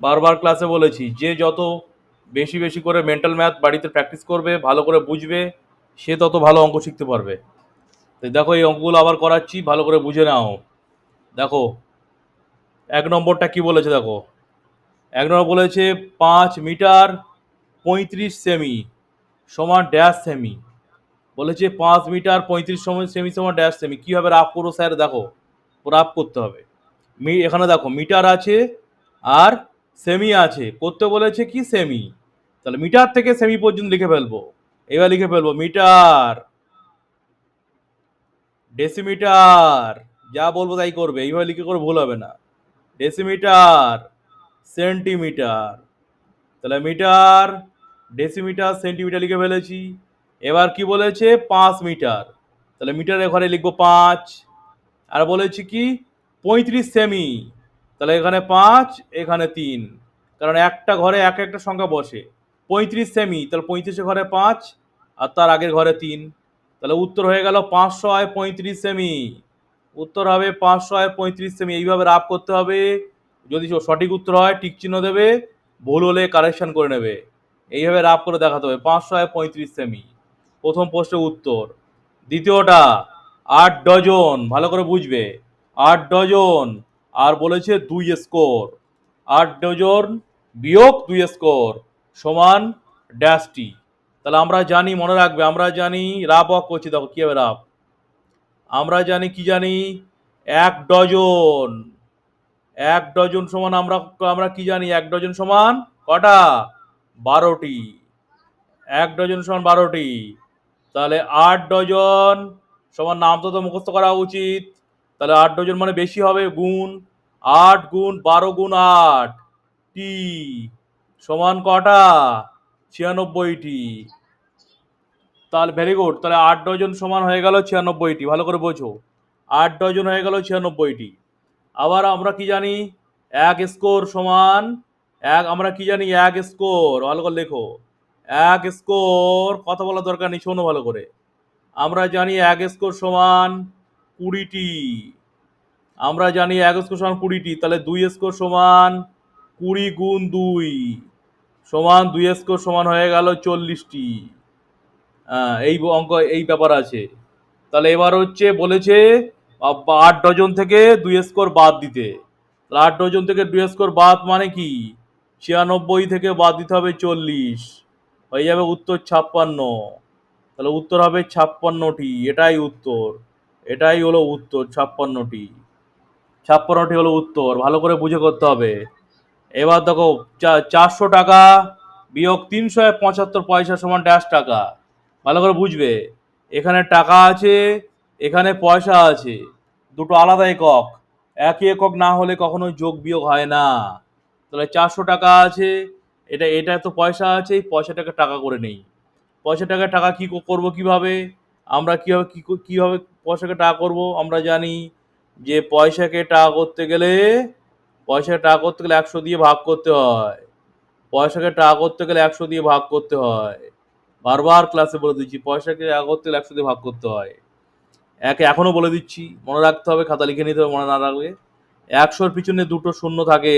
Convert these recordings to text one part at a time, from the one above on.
বারবার ক্লাসে বলেছি, যে যত বেশি বেশি করে মেন্টাল ম্যাথ বাড়িতে প্র্যাকটিস করবে, ভালো করে বুঝবে, সে তত ভালো অঙ্ক শিখতে পারবে। তো দেখো এই অঙ্কগুলো আবার করাচ্ছি, ভালো করে বুঝে নাও। দেখো, এক নম্বরটা কি বলেছে দেখো? এক নম্বর বলেছে পাঁচ মিটার পঁয়ত্রিশ সেমি সমান ড্যাশ সেমি বলেছে পাঁচ মিটার পঁয়ত্রিশ সময় সেমি সমান ড্যাশ সেমি কীভাবে রাফ করো স্যার দেখো, রাফ করতে হবে। মি এখানে দেখো, মিটার আছে আর সেমি আছে। করতে বলেছে কি সেমি? তাহলে মিটার থেকে সেমি পর্যন্ত লিখে ফেলব। এবার লিখে ফেলব, মিটার। ডেসিমিটার। যা বলব তাই করবে। এইভাবে লিখে করে ভুল হবে না। Decimetre, centimetre. তাহলে মিটার, ডেসিমিটার, সেন্টিমিটার লিখে ফেলেছি। এবার কি বলেছে? পাঁচ মিটার। তাহলে মিটারের ঘরে লিখব পাঁচ। আর বলেছি কি? পঁয়ত্রিশ সেমি। তাহলে এখানে পাঁচ, এখানে তিন। কারণ একটা ঘরে এক একটা সংখ্যা বসে। পঁয়ত্রিশ সেমি তাহলে পঁয়ত্রিশে ঘরে পাঁচ আর তার আগের ঘরে তিন। তাহলে উত্তর হয়ে গেল পাঁচশো আয় পঁয়ত্রিশ সেমি উত্তর হবে পাঁচশো আয় পঁয়ত্রিশ সেমি এইভাবে রাফ করতে হবে। যদি সঠিক উত্তর হয় টিক চিহ্ন দেবে। ভুল হলে কারেকশন করে নেবে। এইভাবে রাফ করে দেখাতে হবে। পাঁচশো আয় পঁয়ত্রিশ সেমি প্রথম প্রশ্নের উত্তর। দ্বিতীয়টা, আট ডজন। ভালো করে বুঝবে। আট ডজন। আর বলেছে দুই স্কোর। আট ডজন বিয়োগ দুই স্কোর সমান ড্যাশটি তাহলে আমরা জানি, মনে রাখবে, আমরা জানি রাব অফ করছি, দেখো কী হবে রাফ। আমরা জানি, কি জানি? এক ডজন। এক ডজন সমান আমরা আমরা কি জানি? এক ডজন সমান কটা? বারোটি এক ডজন সমান বারোটি তাহলে আট ডজন সমান নাম তো তো মুখস্থ করা উচিত। তাহলে আট ডজন মানে বেশি হবে, গুণ আট গুণ বারো গুণ আট টি সমান কটা? ছিয়ানব্বইটি। তাহলে ভেরি গুড তাহলে আট ডজন সমান হয়ে গেল ছিয়ানব্বইটি। ভালো করে বোঝো। আট ডজন হয়ে গেল ছিয়ানব্বইটি। আবার আমরা কি জানি? এক স্কোর সমান এক, আমরা কি জানি? এক স্কোর ভালো করে লেখো। এক স্কোর কথা বলার দরকার নেই, শোনো ভালো করে। আমরা জানি এক স্কোর সমান কুড়িটি। আমরা জানি এক স্কোর সমান কুড়িটি তাহলে দুই স্কোর সমান কুড়ি গুণ দুই সমান দুই স্কোর সমান হয়ে গেল চল্লিশটি। হ্যাঁ, এই অঙ্ক এই ব্যাপার আছে। তাহলে এবার হচ্ছে বলেছে আট ডজন থেকে দুই স্কোর বাদ দিতে। তাহলে আট ডজন থেকে দুই স্কোর বাদ মানে কি? ছিয়ানব্বই থেকে বাদ দিতে হবে চল্লিশ হয়ে যাবে উত্তর ছাপ্পান্ন। তাহলে উত্তর হবে ছাপ্পান্নটি এটাই উত্তর এটাই হলো উত্তর ছাপ্পান্নটি। ছাপ্পান্নটি হলো উত্তর, ভালো করে বুঝে করতে হবে। এবার দেখো চারশো টাকা বিয়োগ তিনশো পঁচাত্তর পয়সা সমান ড্যাশ টাকা। ভালো করে বুঝবে। এখানে টাকা আছে, এখানে পয়সা আছে। দুটো আলাদা একক একই একক না হলে কখনো যোগ বিয়োগ হয় না। তাহলে চারশো টাকা আছে, এটা এটা তো পয়সা আছে, এই পয়সাটাকে টাকা করে নেই। পয়সাটাকে টাকা কি করব কীভাবে? আমরা কীভাবে, কী, কীভাবে পয়সাকে টাকা করব? আমরা জানি যে পয়সাকে টাকা করতে গেলে পয়সাকে টাকা করতে গেলে একশো দিয়ে ভাগ করতে হয়। পয়সাকে টাকা করতে গেলে একশো দিয়ে ভাগ করতে হয়। বারবার ক্লাসে বলে দিচ্ছি, পয়সাকে টাকা করতে গেলে একশো দিয়ে ভাগ করতে হয়। একে এখনও বলে দিচ্ছি, মনে রাখতে হবে, খাতা লিখে নিতে হবে, মনে না রাখলে। একশোর পিছনে দুটো শূন্য থাকে,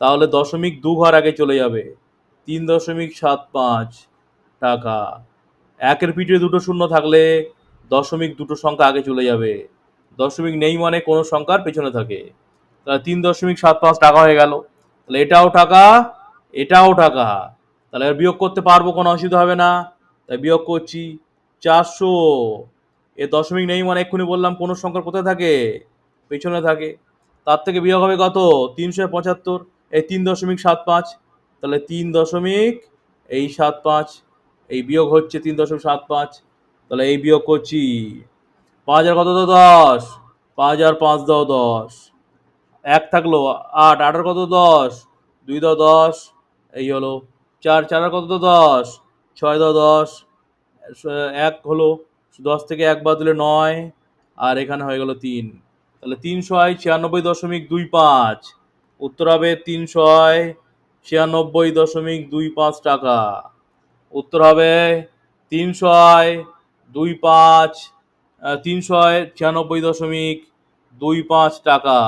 তাহলে দশমিক দু ঘর আগে চলে যাবে। তিন দশমিক সাত পাঁচ টাকা। একের পিঠে দুটো শূন্য থাকলে, দশমিক দুটো সংখ্যা আগে চলে যাবে। দশমিক নেই মানে কোনো সংখ্যার পেছনে থাকে। তাহলে তিন দশমিক সাত পাঁচ টাকা হয়ে গেল। তাহলে এটাও টাকা এটাও টাকা। তাহলে বিয়োগ করতে পারব কোনো অসুবিধা হবে না। তাই বিয়োগ করছি চারশো। এ দশমিক নেই মানে এক্ষুনি বললাম কোনো সংখ্যার কোথায় থাকে? পেছনে থাকে। তার থেকে বিয়োগ হবে কত? তিনশো পঁচাত্তর। এই তিন দশমিক সাত পাঁচ। তাহলে তিন দশমিক এই সাত পাঁচ। এই বিয়োগ হচ্ছে তিন দশমিক সাত পাঁচ। তাহলে এই বিয়োগ করছি পাঁচ হাজার কত দশ। পাঁচ হাজার পাঁচ দাও, দশ। এক থাকল আট। আটের কত দশ। দুই দাও, দশ। এই হলো। চার। চারের কত দাও? দশ। ছয় দাও, দশ। এক হলো। দশ থেকে এক বাদ দিলে নয়। আর এখানে হয়ে গেল তিন। তাহলে তিনশো ছিয়ানব্বই দশমিক দুই পাঁচ। উত্তর হবে তিনশো ছিয়ানব্বই দশমিক দুই পাঁচ টাকা। উত্তর হবে তিনশো দুই পাঁচ তিনশো ছিয়ানব্বই দশমিক দুই পাঁচ টাকা।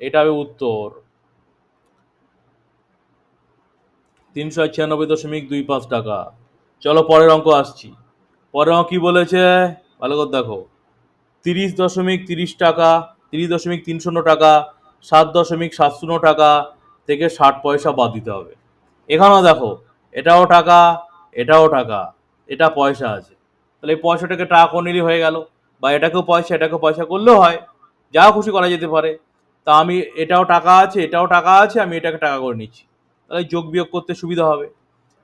এটা হবে উত্তর। তিনশো ছিয়ানব্বই দশমিক দুই পাঁচ টাকা। চলো পরের অঙ্ক আসছি। পরের অঙ্ক কী বলেছে? ভালো করে দেখো। তিরিশ দশমিক তিরিশ টাকা, তিরিশ দশমিক তিন শূন্য টাকা, সাত দশমিক সাত শূন্য টাকা থেকে ষাট পয়সা বাদ দিতে হবে। এখানেও দেখো, এটাও টাকা এটাও টাকা, এটা পয়সা আছে। তাহলে এই পয়সাটাকে টাকা করে নিলে হয়ে গেল। বা এটাকেও পয়সা এটাকেও পয়সা করলেও হয়। যা খুশি করা যেতে পারে। তা আমি, এটাও টাকা আছে, এটাও টাকা আছে, আমি এটাকে টাকা করে নিচ্ছি। তাহলে যোগ বিয়োগ করতে সুবিধা হবে।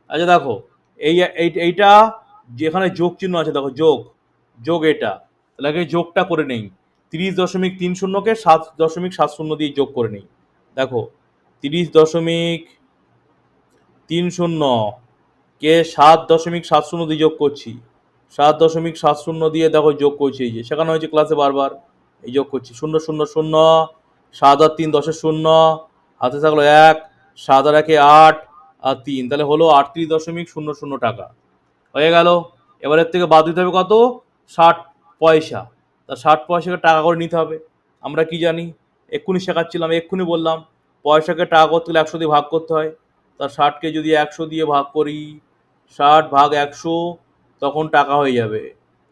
আচ্ছা দেখো, এই, এই- এইটা যেখানে যোগ চিহ্ন আছে, দেখো যোগ যোগ এটা। তাহলে আগে যোগটা করে নেই। তিরিশ দশমিক তিন শূন্যকে সাত দশমিক সাত শূন্য দিয়ে যোগ করে নেই। দেখো, তিরিশ দশমিক তিন শূন্য কে সাত দশমিক সাত শূন্য দিয়ে যোগ করছি। সাত দশমিক সাত শূন্য দিয়ে দেখো যোগ করছি এই যে। শেখানো হয়েছে ক্লাসে বারবার এই যোগ করছি। শূন্য শূন্য শূন্য, সাত আর তিন দশের শূন্য, হাতে থাকল এক, সাত আর একে আট আর তিন। তাহলে হলো আটত্রিশ দশমিক শূন্য শূন্য টাকা। হয়ে গেল। এবারের থেকে বাদ দিতে হবে কত? ষাট পয়সা। তা ষাট পয়সাকে টাকা করে নিতে হবে। আমরা কি জানি? এক্ষুনি শেখাচ্ছিলাম, এক্ষুনি বললাম, পয়সাকে টাকা করতে গেলে একশো দিয়ে ভাগ করতে হয়। তা ষাটকে যদি একশো দিয়ে ভাগ করি, ষাট ভাগ একশো তখন টাকা হয়ে যাবে।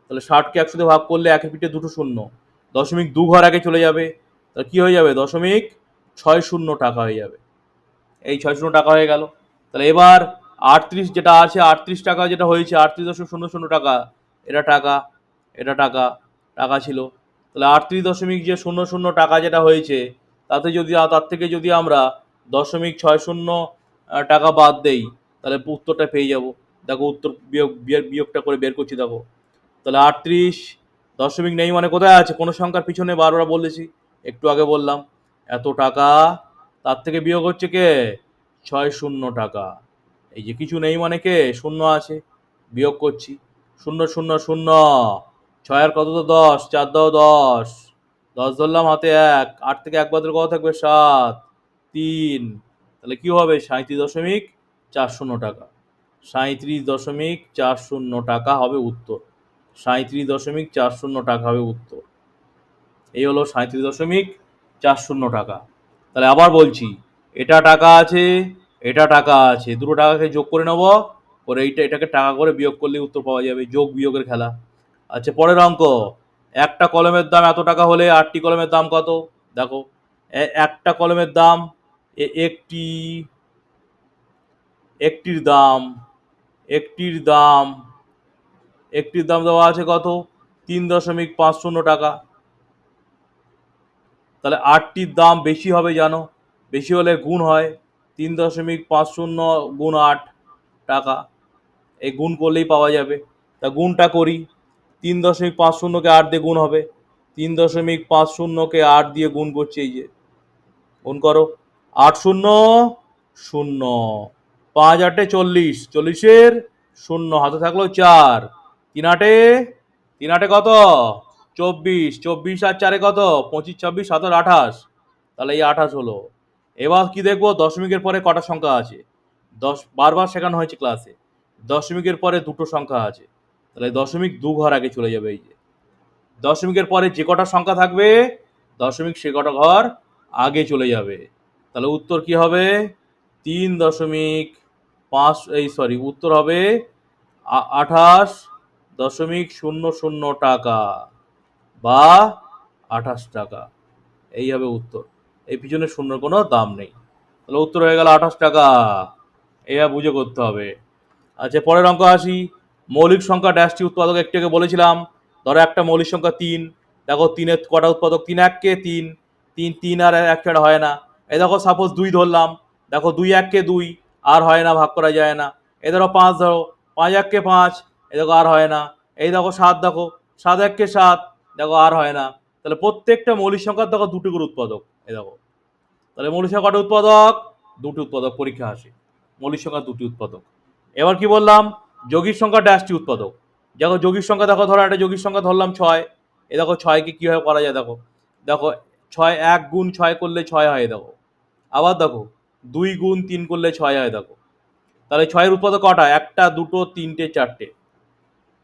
তাহলে ষাটকে দিয়ে ভাগ করলে একে পিঠে দুটো শূন্য। দশমিক দু ঘর আগে চলে যাবে। তাহলে কী হয়ে যাবে? দশমিক ছয় শূন্য টাকা হয়ে যাবে। এই ছয় শূন্য টাকা হয়ে গেল। তাহলে এবার আটত্রিশ যেটা আছে, আটত্রিশ টাকা যেটা হয়েছে, আটত্রিশ দশমিক শূন্য শূন্য টাকা, এটা টাকা এটা টাকা টাকা ছিল। তাহলে আটত্রিশ দশমিক যে শূন্য শূন্য টাকা যেটা হয়েছে, তাতে যদি তার থেকে যদি আমরা দশমিক ছয় শূন্য টাকা বাদ দেই, তাহলে উত্তরটা পেয়ে যাব। দেখো উত্তর বিয়োগ, বিয়োগ- বিয়োগটা করে বের করছি দেখো। তাহলে আটত্রিশ দশমিক নেই মানে কোথায় আছে? কোনো সংখ্যার পিছনে বারবার বলেছি, একটু আগে বললাম। এত টাকা, তার থেকে বিয়োগ হচ্ছে কে? ছয় শূন্য টাকা। এই যে কিছু নেই মানে কে? শূন্য আছে, বিয়োগ করছি। শূন্য শূন্য শূন্য। ছয়ের কত তো দশ? চার দাও দশ। দশ ধরলাম হাতে এক। আট থেকে এক বাদের কত থাকবে? সাত। তিন। তাহলে কি হবে? সাঁত্রিশ দশমিক চার শূন্য টাকা। সাঁত্রিশ দশমিক চার শূন্য টাকা হবে উত্তর। সাঁত্রিশ দশমিক চার শূন্য টাকা হবে উত্তর। এই হলো সাঁত্রিশ দশমিক চার শূন্য টাকা। তাহলে আবার বলছি, এটা টাকা আছে, এটা টাকা আছে, দুটো টাকাকে যোগ করে নেব, করে এইটা, এটাকে টাকা করে বিয়োগ করলে উত্তর পাওয়া যাবে, যোগ বিয়োগের খেলা। আচ্ছা পরের অঙ্ক, একটা কলমের দাম এত টাকা হলে আটটি কলমের দাম কত? দেখো একটা কলমের দাম একটি, একটির দাম একটির দাম একটির দাম দেওয়া আছে কত? তিন দশমিক পাঁচ শূন্য টাকা। তাহলে আটটির দাম বেশি হবে জানো? বেশি হলে গুণ হয়। তিন দশমিক পাঁচ শূন্য গুণ আট টাকা। এই গুণ করলেই পাওয়া যাবে। তা গুণটা করি। তিন দশমিক পাঁচ শূন্যকে আট দিয়ে গুণ হবে। তিন দশমিক পাঁচ শূন্যকে আট দিয়ে গুণ করছে এই যে। গুণ করো। আট শূন্য শূন্য। পাঁচ আটে চল্লিশ, চল্লিশের শূন্য, হাতে থাকল চার। তিন আটে তিন আটে কত? চব্বিশ চব্বিশ আর চারে কত? পঁচিশ, ছাব্বিশ সাতাশ আঠাশ। তাহলে এই আঠাশ হলো। এবার কি দেখব? দশমিকের পরে কটা সংখ্যা আছে? দশ, বারবার শেখানো হয়েছে ক্লাসে। দশমিকের পরে দুটো সংখ্যা আছে। তাহলে দশমিক দু ঘর আগে চলে যাবে এই যে। দশমিকের পরে যে কটা সংখ্যা থাকবে? দশমিক সে কটা ঘর আগে চলে যাবে। তাহলে উত্তর কি হবে? তিন দশমিক পাঁচ, এই সরি উত্তর হবে আঠাশ দশমিক শূন্য শূন্য টাকা বা আঠাশ টাকা। এই হবে উত্তর। এই পিছনে শূন্যর কোনো দাম নেই। তাহলে উত্তর হয়ে গেল আঠাশ টাকা। এইভাবে বুঝে করতে হবে। আচ্ছা পরের অঙ্ক আসি। মৌলিক সংখ্যা ড্যাশটি উৎপাদক একটু আগে বলেছিলাম। ধরো একটা মৌলিক সংখ্যা তিন। দেখো তিনের কটা উৎপাদক? তিন এককে তিন। তিন তিন আর এক হয় না। এই দেখো সাপোজ দুই ধরলাম। দেখো দুই এককে দুই। আর হয় না, ভাগ করা যায় না। এই ধরো পাঁচ ধরো, পাঁচ এককে পাঁচ এ দেখো আর হয় না। এই দেখো সাত দেখো সাত এককে সাত, দেখো আর হয় না। তাহলে প্রত্যেকটা মৌলিক সংখ্যার দেখো দুটো করে উৎপাদক এ দেখো। তাহলে মৌলিক সংখ্যা কটা উৎপাদক? দুটি উৎপাদক, পরীক্ষা আসে। মৌলিক সংখ্যা দুটি উৎপাদক। এবার কি বললাম? যোগীর সংখ্যা ড্যাশটি উৎপাদক। দেখো যোগীর সংখ্যা, দেখো ধরো একটা যোগীর সংখ্যা ধরলাম ছয়। এ দেখো ছয়কে কীভাবে করা যায়, দেখো। দেখো ছয় এক গুণ ছয় করলে ছয় হয়, দেখো। আবার দেখো দুই গুণ তিন করলে ছয় হয়, দেখো। তাহলে ছয়ের উৎপাদক কটা? একটা, দুটো, তিনটে, চারটে।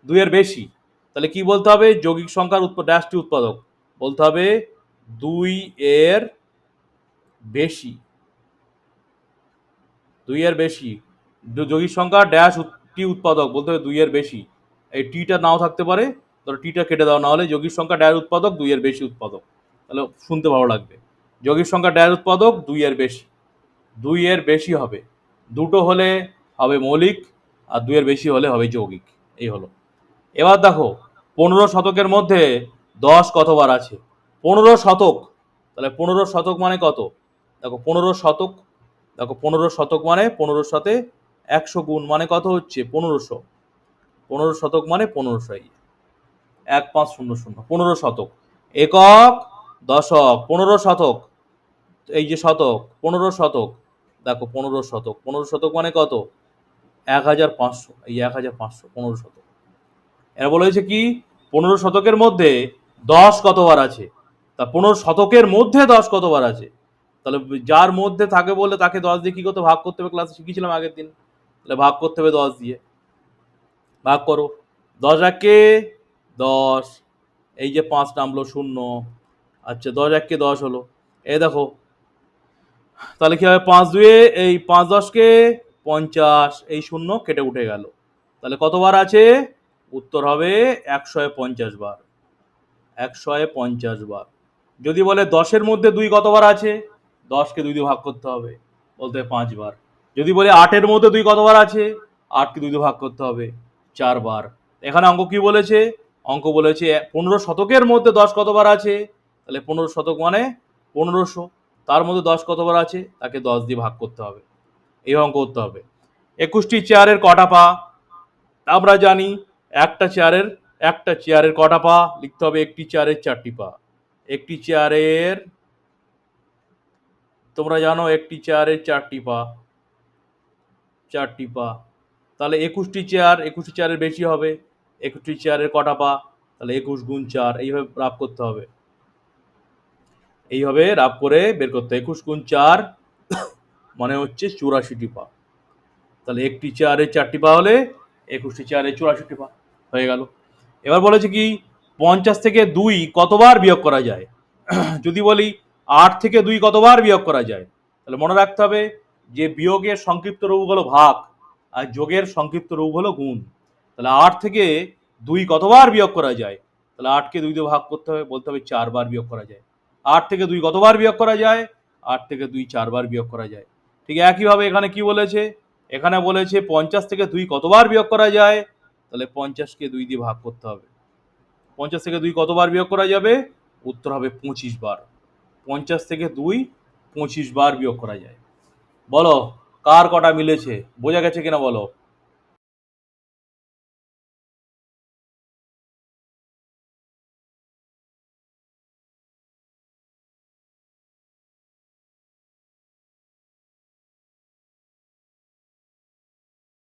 দুইয়ের বেশি। তাহলে কি বলতে হবে? যৌগিক সংখ্যার ড্যাশটি উৎপাদক। বলতে হবে দুই এর বেশি। দুই এর বেশি যৌগিক সংখ্যা ড্যাশ টি উৎপাদক। বলতে হবে দুইয়ের বেশি। এই টিটা নাও থাকতে পারে। ধরো টিটা কেটে দাও না হলে যৌগিক সংখ্যা ড্যাশ উৎপাদক, দুইয়ের বেশি উৎপাদক। তাহলে শুনতে ভালো লাগবে। যৌগিক সংখ্যা ড্যাশ উৎপাদক, দুইয়ের বেশি। দুইয়ের বেশি হবে। দুটো হলে হবে মৌলিক আর দুইয়ের বেশি হলে হবে যৌগিক। এই হলো। এবার দেখো, পনেরো শতকের মধ্যে দশ কতবার আছে? পনেরো শতক। তাহলে পনেরো শতক মানে কত? দেখো, পনেরো শতক, দেখো, পনেরো শতক মানে পনেরোর সাথে একশো গুণ মানে কত হচ্ছে? পনেরোশো। পনেরো শতক মানে পনেরোশো এক পাঁচ শূন্য শূন্য। পনেরো শতক। একক দশক, পনেরো শতক। এই যে শতক, পনেরো শতক। দেখো পনেরো শতক পনেরো শতক মানে কত? এক হাজার পাঁচশো, এই এক হাজার পাঁচশো, পনেরো শতক। এরা বলা হয়েছে কি? পনেরো শতকের মধ্যে দশ কতবার আছে? তা পনেরো শতকের মধ্যে দশ কতবার আছে? তাহলে যার মধ্যে থাকে বলে তাকে দশ দিয়ে কি করতে ভাগ করতে হবে ক্লাসে শিখিয়েছিলাম আগের দিন। তাহলে ভাগ করতে হবে দশ দিয়ে। ভাগ করো। দশ একে দশ, এই যে পাঁচ নামলো শূন্য। আচ্ছা দশ এককে দশ হলো। এই দেখো তাহলে কি হবে? পাঁচ দুয়ে, এই পাঁচ দশকে পঞ্চাশ, এই শূন্য কেটে উঠে গেল। তাহলে কতবার আছে? উত্তর হবে একশো পঞ্চাশ বার। একশো পঞ্চাশ বার। যদি বলে দশের মধ্যে দুই কতবার আছে? দশকে দুই দিয়ে ভাগ করতে হবে, বলতে পাঁচবার যদি বলে আটের মধ্যে দুই কতবার আছে? আটকে দুই দিয়ে ভাগ করতে হবে চারবার এখানে অঙ্ক কি বলেছে? অঙ্ক বলেছে পনেরো শতকের মধ্যে দশ কতবার আছে? তাহলে পনেরো শতক মানে পনেরোশো। তার মধ্যে দশ কতবার আছে? তাকে দশ দিয়ে ভাগ করতে হবে। এই অঙ্ক করতে হবে। একুশটি চেয়ারের কটা পা? আমরা জানি একটা চেয়ারের একটা চেয়ারের কটা পা? লিখতে হবে একটি চেয়ারের চারটি পা। একটি চেয়ারের, তোমরা জানো একটি চেয়ারের চারটি পা। চারটি পা। তাহলে একুশটি চেয়ার, একুশটি চেয়ারের বেশি হবে। একুশটি চেয়ারের কটা পা? তাহলে একুশ গুণ চার। এইভাবে রাব করতে হবে। এইভাবে রাব করে বের করতে একুশ গুণ চার মানে হচ্ছে চুরাশিটি পা। তাহলে একটি চেয়ারের চারটি পা হলে একুশটি চেয়ারের চুরাশিটি পা হয়ে গেল। এবার বলেছে কি, পঞ্চাশ থেকে দুই কতবার বিয়োগ করা যায়? যদি বলি আট থেকে দুই কতবার বিয়োগ করা যায়? তাহলে মনে রাখতে হবে যে বিয়োগের সংক্ষিপ্ত রূপ হলো ভাগ আর যোগের সংক্ষিপ্ত রূপ হলো গুণ। তাহলে আট থেকে দুই কতবার বিয়োগ করা যায়? তাহলে আটকে দুই দিয়ে ভাগ করতে হবে, বলতে হবে চারবার বিয়োগ করা যায়। আট থেকে দুই কতবার বিয়োগ করা যায়? আট থেকে দুই চারবার বিয়োগ করা যায়। ঠিক একইভাবে এখানে কি বলেছে? এখানে বলেছে পঞ্চাশ থেকে দুই কতবার বিয়োগ করা যায়? তাহলে পঞ্চাশকে দুই দিয়ে ভাগ করতে হবে। পঞ্চাশ থেকে দুই কতবার বিয়োগ করা যাবে? উত্তর হবে পঁচিশ বার। পঞ্চাশ থেকে দুই পঁচিশ বার বিয়োগ করা যায়। বলো, কার কটা মিলেছে? বোঝা গেছে কিনা বলো?